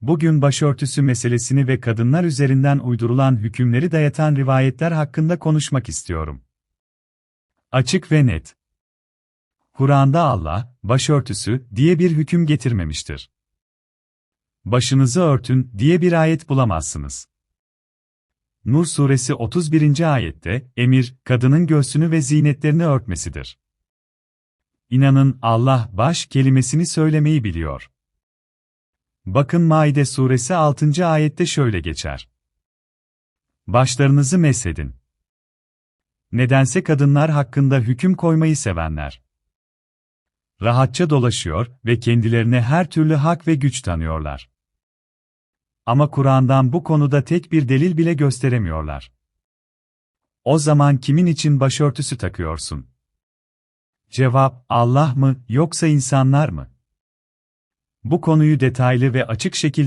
Bugün başörtüsü meselesini ve kadınlar üzerinden uydurulan hükümleri dayatan rivayetler hakkında konuşmak istiyorum. Açık ve net. Kur'an'da Allah, başörtüsü diye bir hüküm getirmemiştir. Başınızı örtün diye bir ayet bulamazsınız. Nur suresi 31. ayette, emir, kadının göğsünü ve zinetlerini örtmesidir. İnanın Allah baş kelimesini söylemeyi biliyor. Bakın Maide suresi 6. ayette şöyle geçer. Başlarınızı mesedin. Nedense kadınlar hakkında hüküm koymayı sevenler. Rahatça dolaşıyor ve kendilerine her türlü hak ve güç tanıyorlar. Ama Kur'an'dan bu konuda tek bir delil bile gösteremiyorlar. O zaman kimin için başörtüsü takıyorsun? Cevap, Allah mı, yoksa insanlar mı? Bu konuyu detaylı ve açık şekilde